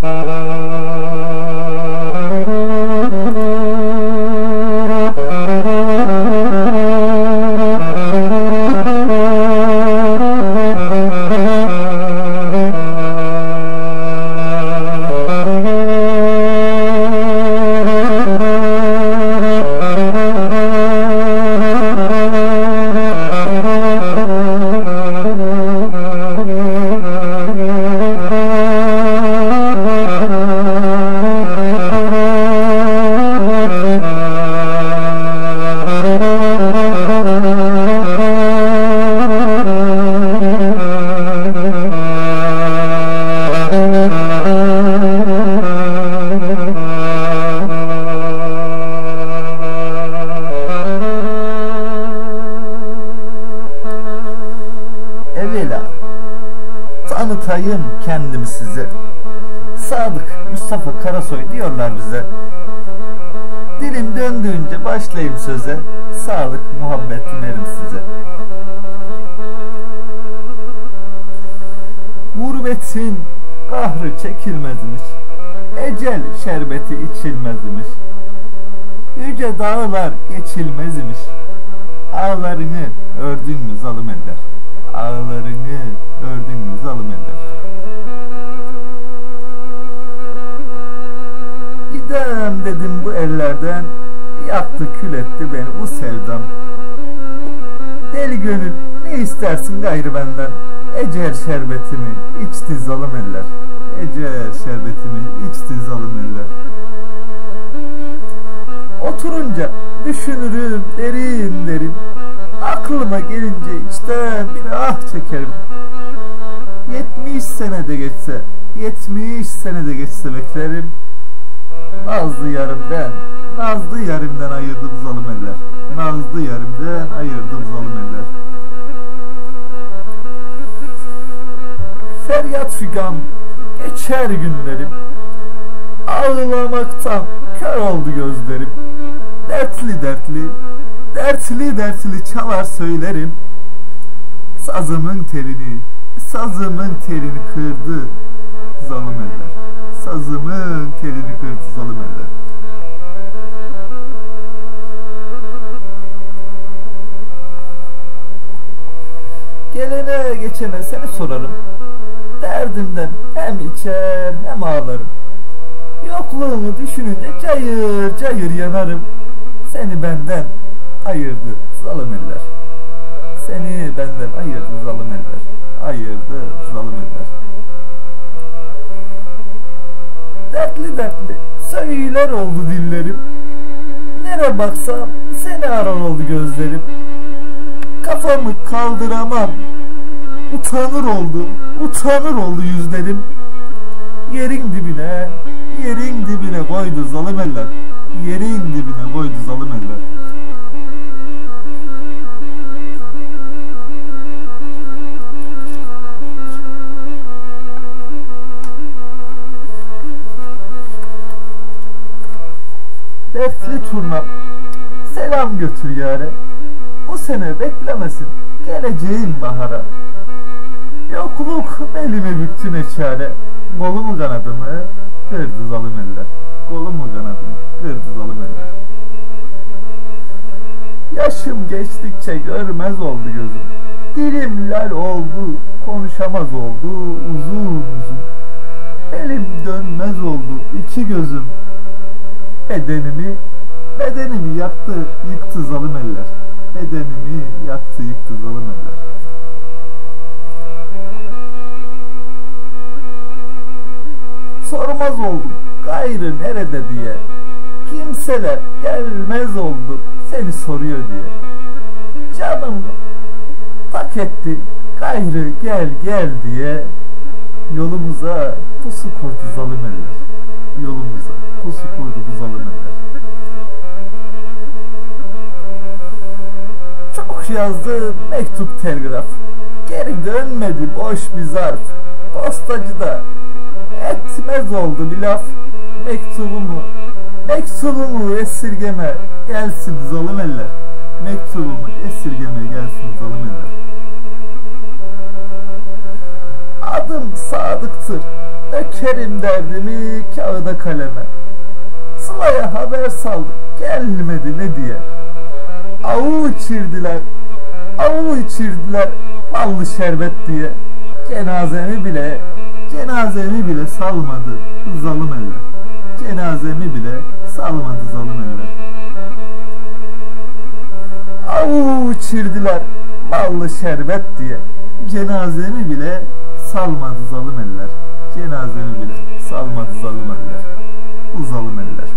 Uh... Evvela tanıtayım kendimi size. Sadık Mustafa Karasoy diyorlar bize. Dilim döndüğünce başlayayım söze. Sağlık, muhabbet dilerim size. Gurbetin kahrı çekilmezmiş. Ecel şerbeti içilmezmiş. Yüce dağlar geçilmezmiş. Ağlarını ördün mü zalim eller? Ağlarını ördün mü? Zalim? Gidem dedim bu ellerden. Yaktı kül etti beni bu sevdam. Deli gönül ne istersin gayrı benden? Ecel şerbetimi içti zalim eller. Ecel şerbetimi içti zalim eller. Oturunca düşünürüm derin derin Aklıma gelince içten bir ah çekerim. Yetmiş senede geçse Yetmiş senede geçse beklerim. Nazlı yarımden Nazlı yarimden ayırdı bu zalim eller. Nazlı yarimden ayırdı bu zalim eller. Feryat figan geçer günlerim. Ağlamaktan kör oldu gözlerim. Dertli dertli Dertli dertli çalar söylerim. Sazımın telini Sazımın telini kırdı zalim eller. Sazımın telini kırdı zalim eller. Gelene geçene seni sorarım. Derdimden hem içer hem ağlarım. Yokluğunu düşününce cayır cayır yanarım. Seni benden ayırdı zalim eller. Seni benden ayırdı zalim eller. Ayırdı zalim eller. Dertli dertli söyler oldu dillerim. Nere baksam seni arar oldu gözlerim. Kafamı kaldıramam. Utanır oldu, utanır oldu yüzlerim. Yerin dibine, yerin dibine koydu zalim eller. Yerin dibine koydu zalim eller Dertli turnam Selam götür yare. Bu sene beklemesin Geleceğim bahara. Yokluk belimi büktü ne çare. Kolumu kanadımı kırdı zalim eller. Kolumu kanadımı kırdı zalim eller. Yaşım geçtikçe görmez oldu gözüm. Dilim lal oldu konuşamaz oldu uzun uzun. Elim dönmez oldu iki gözüm Bedenimi, bedenimi yaktı, yıktı zalim eller. Bedenimi yaktı, yıktı zalim eller. Sormaz oldum, gayrı nerede diye. Kimseler gelmez oldu, seni soruyor diye. Canım tak etti, gayrı gel gel diye. Yolumuza pusu kurdu zalim eller. Yolumuza pusu kurdu bu zalim eller. Çok yazdı mektup telgraf. Geri dönmedi boş bir zarf. Postacı da etmez oldu bir laf. Mektubumu, mektubumu esirgeme gelsin zalim eller. Mektubumu esirgeme gelsin zalim eller. Adım Sadık'tır, Dökerim derdimi kağıda kaleme Sıla'ya haber saldım. Gelmedi ne diye. Avu içirdiler. Avu içirdiler. Ballı şerbet diye. Cenazemi bile Cenazemi bile salmadı zalim eller. Cenazemi bile salmadı zalim eller. Avu içirdiler. Ballı şerbet diye. Cenazemi bile salmadı zalim eller. Cenazemi bile salmadı zalim eller. Bu zalim eller